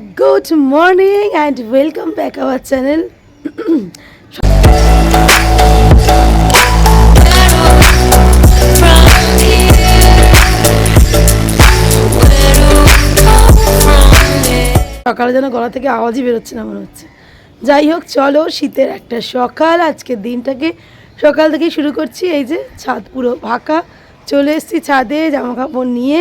Good morning and welcome back our channel সকালে যেন গলা থেকে আওয়াজই বেরোচ্ছে না মনে হচ্ছে। যাই হোক, চলো শীতের একটা সকাল। আজকের দিনটাকে সকাল থেকে শুরু করছি। এই যে ছাদ পুরো ফাঁকা। চলে এসেছি ছাদে জামা কাপড় নিয়ে।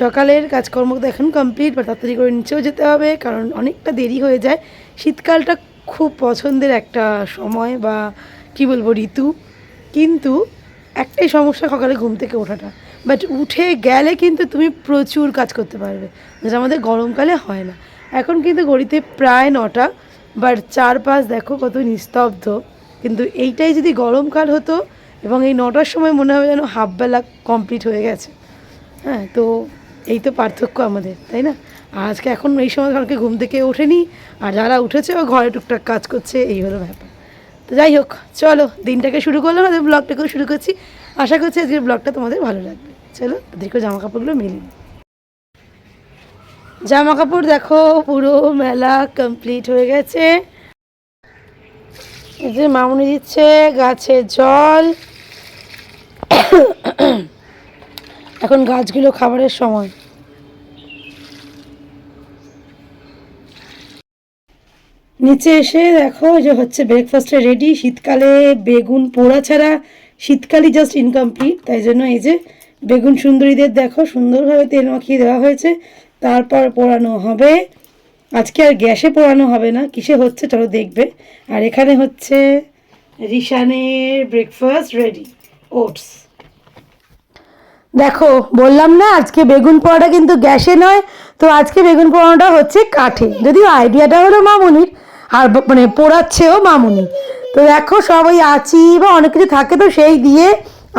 সকালের কাজকর্ম এখন কমপ্লিট বা তাড়াতাড়ি করে নিচেও যেতে হবে, কারণ অনেকটা দেরি হয়ে যায়। শীতকালটা খুব পছন্দের একটা সময় বা কি বলব, ঋতু। কিন্তু একটাই সমস্যা সকালে ঘুম থেকে ওঠাটা। বাট উঠে গেলে কিন্তু তুমি প্রচুর কাজ করতে পারবে। যেটা আমাদের গরমকালে হয় না। এখন কিন্তু ঘড়িতে প্রায় নটা বাট চারপাশ দেখো কত নিস্তব্ধ। কিন্তু এইটাই যদি গরমকাল হতো, এবং এই নটার সময় মনে হবে যেন হাফবেলা কমপ্লিট হয়ে গেছে। হ্যাঁ তো এই তো পার্থক্য আমাদের, তাই না? আজকে এখন এই সময় কালকে ঘুম থেকে ওঠেনি, আর যারা উঠেছে ও ঘরে টুকটাক কাজ করছে, এই হলো ব্যাপার। তো যাই হোক, চলো, দিনটাকে শুরু করলাম, আমাদের ব্লগটাকেও শুরু করছি। আশা করছি আজকের ব্লগটা তোমাদের ভালো লাগবে। চলো তাদেরকে জামা কাপড়গুলো নিই। জামা কাপড় দেখো, পুরো মেলা কমপ্লিট হয়ে গেছে। এই যে মামুনি দিচ্ছে গাছে জল। এখন গাছগুলো খাবারের সময়। নিচে এসে দেখো যে হচ্ছে ব্রেকফাস্টে রেডি শীতকালে বেগুন পোড়া ছাড়া শীতকালই জাস্ট ইনকমপ্লিট তাই জন্য এই যে বেগুন সুন্দরীদের দেখো সুন্দরভাবে তেল মাখিয়ে দেওয়া হয়েছে, তারপর পোড়ানো হবে। আজকে আর গ্যাসে পোড়ানো হবে না, কিসে হচ্ছে চলো দেখবে। আর এখানে হচ্ছে রিশানের ব্রেকফাস্ট রেডি ওটস দেখো, বললাম না, আজকে বেগুন পোড়াটা কিন্তু গ্যাসে নয়, তো আজকে বেগুন পোড়ানোটা হচ্ছে কাঠে। যদিও আইডিয়াটা হলো মামুনির, আর মানে পোড়াচ্ছেও মামুনি। তো দেখো, সব ওই আচি বা অনেক কিছু থাকে তো সেই দিয়ে,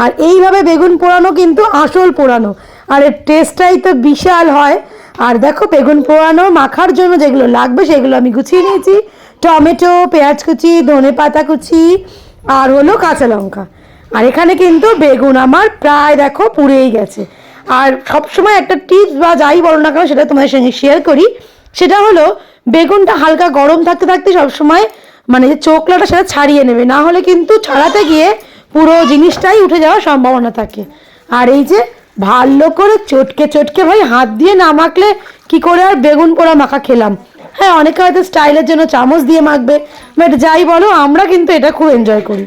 আর এইভাবে বেগুন পোড়ানো কিন্তু আসল পোড়ানো। আর এর টেস্টটাই তো বিশাল হয়। আর দেখো, বেগুন পোড়ানো মাখার জন্য যেগুলো লাগবে সেগুলো আমি গুছিয়ে নিয়েছি। টমেটো, পেঁয়াজ কুচি ধনে পাতা কুচি, আর হলো কাঁচা লঙ্কা। আর এখানে কিন্তু বেগুন আমার প্রায় দেখো পুড়েই গেছে। আর সবসময় একটা টিপস বা যাই বলো না কেন সেটা তোমাদের সঙ্গে শেয়ার করি। সেটা হলো, বেগুনটা হালকা গরম থাকতে থাকতে সবসময় মানে যে চোকলাটা সেটা ছাড়িয়ে নেবে। না হলে কিন্তু ছাড়াতে গিয়ে পুরো জিনিসটাই উঠে যাওয়ার সম্ভাবনা থাকে। আর এই যে ভালো করে চটকে চটকে ভাই হাত দিয়ে না মাখলে কি করে আর বেগুন পোড়া মাখা খেলাম। হ্যাঁ অনেকে হয়তো স্টাইলের জন্য চামচ দিয়ে মাখবে বাট যাই বলো, আমরা কিন্তু এটা খুব এনজয় করি।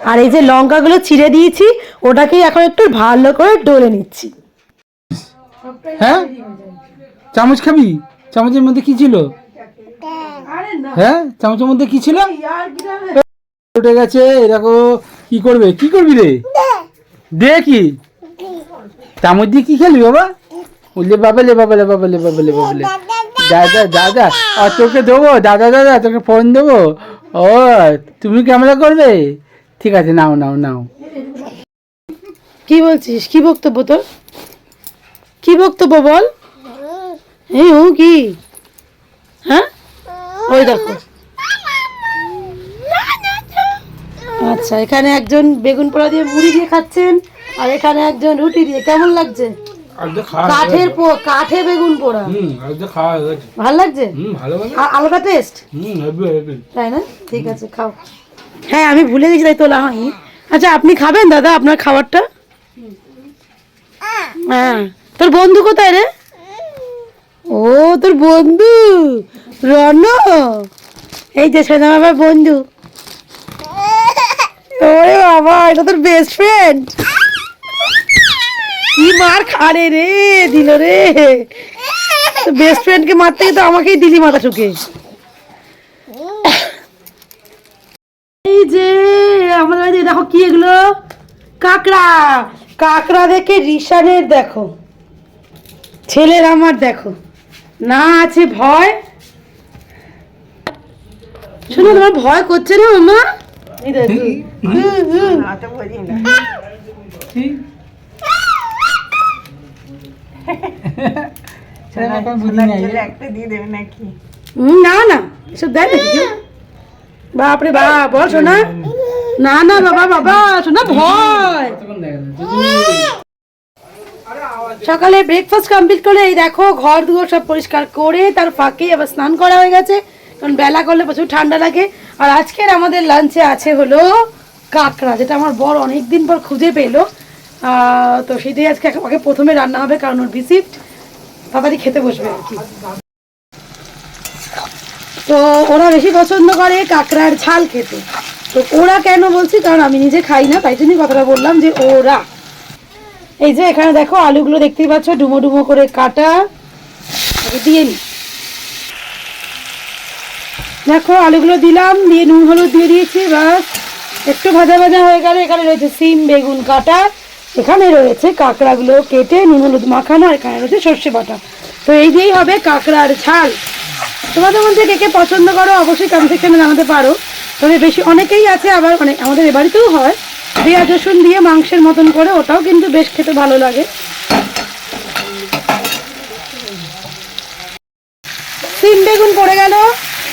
আর এই যে লঙ্কাগুলো চিড়ে দিয়েছি, ওটাকেই এখন একটু ভালো করে ডলে নিচ্ছি। হ্যাঁ? চামচ খাবি? চামচের মধ্যে কি ছিল? হ্যাঁ? চামচের মধ্যে কি ছিল? উঠে গেছে এরকম কি করবে? কি করবি রে? দে কি? চামচ দিয়ে কি খেলবি বাবা? বললে বাবালে বাবালে বাবালে বাবালে বাবালে দাদা দাদা আর তোকে দেবো, দাদা দাদা, তোকে ফোন দেবো। ও, তুমি ক্যামেরা করবে? ঠিক আছে নাও নাও নাও। কি বলছিস? কি বক্তব্য তোর? কি বক্তব্য বল? এই ও কি? হ্যাঁ? ওই দেখো। আচ্ছা এখানে একজন বেগুন পোড়া দিয়ে মুড়ি দিয়ে খাচ্ছেন আর এখানে একজন রুটি দিয়ে। কেমন লাগছে? কাঠের পো- কাঠে বেগুন পোড়া। ভালো লাগছে? আলাদা টেস্ট তাই না? ঠিক আছে খাও। হ্যাঁ আমি ভুলে গেছি, তাই তোলা হয়নি আচ্ছা আপনি খাবেন দাদা আপনার খাবারটা? হ্যাঁ। তোর বন্ধু কোথায় রে? ও, তোর বন্ধু। রন এই যে সোনা বাবার বন্ধু। ওরে বাবা, এটা তোর বেস্ট ফ্রেন্ড কি মার খারে রে, দিল রে। বেস্ট ফ্রেন্ডকে মারতে তো আমাকেই দিলি মাথা ঠুকে। এই যে আমাদের বাড়িতে দেখো কি এগুলো? কাকড়া। কাকড়া দেখে রিশানের দেখো। ছেলের আমার দেখো। না আছে ভয়? শোনো তোমার ভয় করছে না মামা। হুম, না না। এসব দেয় নাকি কেউ? বাপরে বাপ, বল শোনা না না, বাবা বাবা শোনা ভয়। সকালে ব্রেকফাস্ট কমপ্লিট করে এই দেখো, ঘর দুয়ার সব পরিষ্কার করে তার ফাঁকে আবার স্নান করা হয়ে গেছে। কারণ বেলা করলে প্রচুর ঠান্ডা লাগে। আর আজকের আমাদের লাঞ্চে আছে হলো কাঁকড়া, যেটা আমার বর অনেক দিন পর খুঁজে পেল। তো সেটাই আজকে আমাকে প্রথমে রান্না হবে, কারণ ওর ভিজিট তাড়াতাড়ি খেতে বসবে আর কি। তো ওরা বেশি পছন্দ করে কাঁকড়ার ঝাল খেতে। তো ওরা কেন বলছি? কারণ আমি নিজে খাই না, তাই জন্যই কথাটা বললাম যে ওরা। এই যে এখানে দেখো, আলুগুলো দেখতেই পাচ্ছ, ডুমো ডুমো করে কাটা। দিয়ে নি। দেখো, আলুগুলো দিলাম, দিয়ে নুন, হলুদ দিয়ে দিয়েছি বাস একটু ভাজা ভাজা হয়ে গেলে এখানে রয়েছে সিম, বেগুন, কাটা। এখানে রয়েছে কাঁকড়াগুলো কেটে, নুন, হলুদ মাখানো, আর এখানে রয়েছে সর্ষে বাটা। তো এই দিয়েই হবে কাঁকড়ার ঝাল। তোমাদের মধ্যে কে কে পছন্দ করো, অবশ্যই কমেন্ট সেকশনে জানাতে পারো। তবে বেশি অনেকেই আছে আবার মানে আমাদের এ বাড়িতেও হয়। পেঁয়াজ, রসুন দিয়ে মাংসের মতন করে, ওটাও কিন্তু বেশ খেতে ভালো লাগে। সিম বেগুন পড়ে গেল।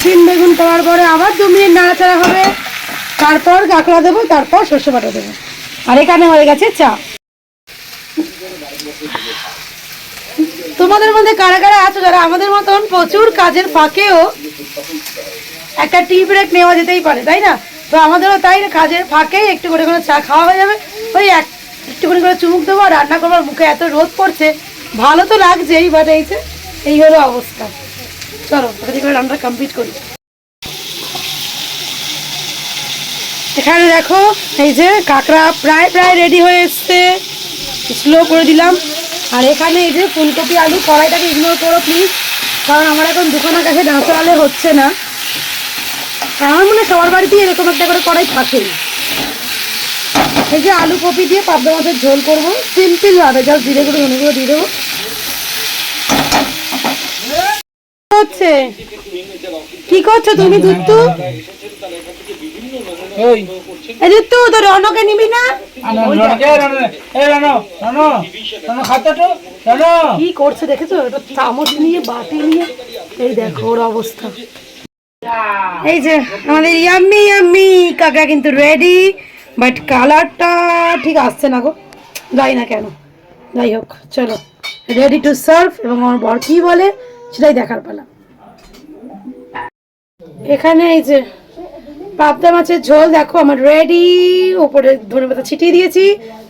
সিম বেগুন পড়ার পরে আবার দু মিনিট নাড়াচাড়া হবে। তারপর কাঁকড়া দেবো, তারপর সর্ষে বাটা দেবো। আর এখানে হয়ে গেছে চা। তোমাদের মধ্যে কারা কারা আছো যারা আমাদের মতন প্রচুর কাজের ফাঁকেও একটা টি ব্রেক নেওয়া যেতেই পারে, তাই না? তো আমাদেরও তাই কাজের ফাঁকে একটু করে করে চা খাওয়া হয়ে যাবে। ওই এক একটুখানি করে চুমুক দেবো আর রান্না করবার মুখে এত রোদ পড়ছে। ভালো তো লাগছেই বাট এই যে, এই হলো অবস্থা। চলো করে রান্না কমপ্লিট করি। এখানে দেখো, এই যে কাঁকড়া প্রায় প্রায় রেডি হয়ে এসছে। স্লো করে দিলাম। আর এখানে এই যে ফুলকপি আলু কড়াইটাকে ইগনোর করো প্লিজ কারণ আমার এখন দুখানা কাছে ডাঁচা আলে হচ্ছে না। আমার মনে হয় সবার বাড়িতেই এরকম একটা করে কড়াই থাকে এই যে আলু কপি দিয়ে পাবদা মাছের ঝোল করব। সিম্পল ভাবে জাস্ট ধীরে করে ধনে করে দিয়ে দেবো। হচ্ছে? কি করছ তুমি দুত্তু ওই এই দুত্তু তোর রনকে নিবি না কি করছে দেখেছ এটা চামচ নিয়ে বাটি নিয়ে এই দেখো ওর অবস্থা এই যে আমাদের ইয়াম্মি ইয়াম্মি কাকা কিন্তু রেডি বাট কালারটা ঠিক আসছে না গো যাই না কেন যাই হোক চলো রেডি টু সার্ভ এবং আমার বর কি বলে সেটাই দেখার পালা এখানে এই যে পাবদা মাছের ঝোল দেখো আমার রেডি ওপরে ধনে পাতা ছিটিয়ে দিয়েছি।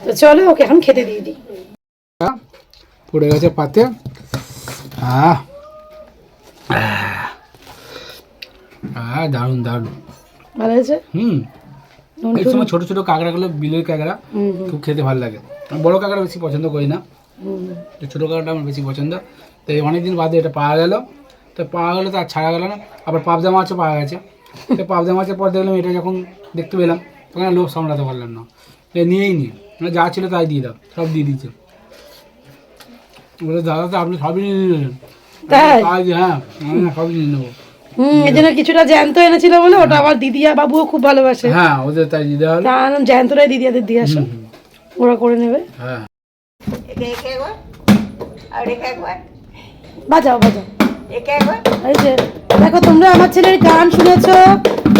তো চলো ওকে এখন খেতে দিয়ে দিই। পড়ে গেছে পাতে। আহ। আহ দারুণ দারুণ। ভালো হয়েছে? হুম। এই সময় ছোট ছোট কাঁকড়াগুলো বিলের কাঁকড়া খুব খেতে ভালো লাগে। বড় কাঁকড়া বেশি পছন্দ করি না। ছোটো কাঁকড়াটা আমার বেশি পছন্দ। তো এই অনেকদিন বাদে এটা পাওয়া গেল। তো পাওয়া গেলো তো আর ছাড়া গেল না। আবার পাবদা মাছও পাওয়া গেছে। তো পাবদা মাছের পর দেখলাম এটা যখন দেখতে পেলাম তখন লোভ সামলাতে পারলাম না। তো নিয়েই নি। মানে যা ছিল তাই দিয়ে দাও সব দিয়ে দিচ্ছে বলে দাদা তো আপনি সবই নিয়ে নিলেন। হ্যাঁ না সবই নিয়ে নেব। এই জন্য কিছুটা জ্যান্ত এনেছিল বলে ওটা আবার দিদিয়া বাবুও খুব ভালোবাসে। হ্যাঁ ওদের তাই তা আনলাম জ্যান্তটাই দিদিয়াদের দিয়ে আসো। ওরা করে নেবে। হ্যাঁ। বাজাও বাজাও। এই যে দেখো তোমরা আমার ছেলের গান শুনেছো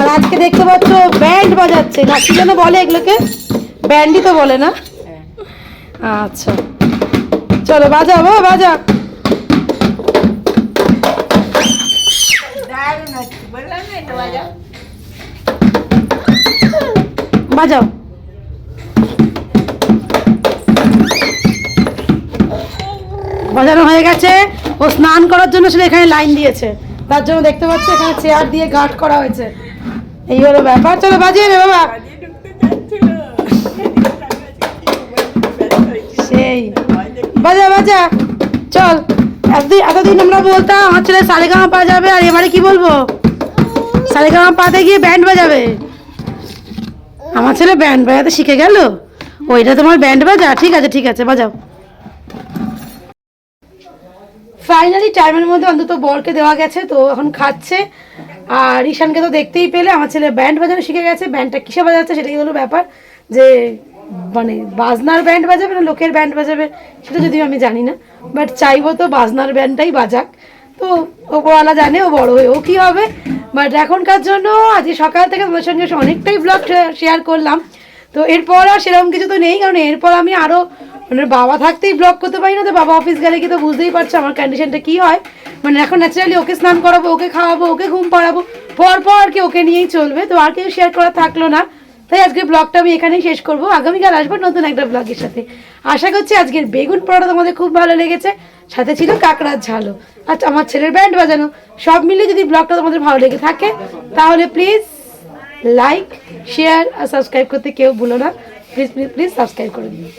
আর আজকে দেখতে পাচ্ছ ব্যান্ড বাজাচ্ছে। না কি যেন বলে এগুলোকে? ব্যান্ডই তো বলে না? আচ্ছা। চলো বাজাও বাবা বাজাও। বাজাও। বাজানো হয়ে গেছে। ও স্নান করার জন্য সেটা এখানে লাইন দিয়েছে। তার জন্য দেখতে পাচ্ছি এখানে চেয়ার দিয়ে গার্ড করা হয়েছে। এই হলো ব্যাপার। চলো বাজিয়ে রে বাবা। সেই। বাজা বাজা। চল। এতদিন এতদিন আমরা বলতাম, আমার ছেলে সারেগামা পা যাবে, আর এবারে কি বলব? সারেগামা পাতে গিয়ে ব্যান্ড বাজাবে। আমার ছেলে ব্যান্ড বাজাতে শিখে গেল। ওইটা তোমার ব্যান্ড বাজা। ঠিক আছে ঠিক আছে, বাজাও। ফাইনালি টাইমের মধ্যে অন্তত বরকে দেওয়া গেছে, তো এখন খাচ্ছে। আর ঈশানকে তো দেখতেই পেলে, আমার ছেলে ব্যান্ড বাজানো শিখে গেছে। ব্যান্ডটা কিসে বাজাচ্ছে সেটাই হলো ব্যাপার যে মানে বাজনার ব্যান্ড বাজাবে না লোকের ব্যান্ড বাজাবে, সেটা যদিও আমি জানি না। বাট চাইব তো বাজনার ব্যান্ডটাই বাজাক। তো ওপরওয়ালা জানে, ও বড় হয়ে, ও কী হবে? বাট এখনকার জন্য আজকে সকাল থেকে তোমার সঙ্গে অনেকটাই ব্লগ শেয়ার করলাম। তো এরপর আর সেরকম কিছু তো নেই, কারণ এরপর আমি আরও মানে বাবা থাকতেই ব্লগ করতে পারি না, তো বাবা অফিস গেলে কি তো বুঝতেই পারছ আমার কন্ডিশনটা কি হয়। মানে এখন ন্যাচারালি ওকে স্নান করাবো, ওকে খাওয়াবো, ওকে ঘুম পাড়াবো পর পর আর কি ওকে নিয়েই চলবে, তো আর কেউ শেয়ার করা থাকল না। তাই আজকের ব্লগটা আমি এখানেই শেষ করব। আগামীকাল আসব নতুন একটা ব্লগের সাথে। আশা করছি আজকের বেগুন পরোটা তোমাদের খুব ভালো লেগেছে। সাথে ছিল কাঁকড়ার ঝালও। আচ্ছা আমার ছেলের ব্যান্ড বাজানো। সব মিলে যদি ব্লগটা তোমাদের ভালো লেগে থাকে, তাহলে প্লিজ লাইক শেয়ার আর সাবস্ক্রাইব করতে কেউ ভুলো না। প্লিজ প্লিজ প্লিজ সাবস্ক্রাইব করে দিও।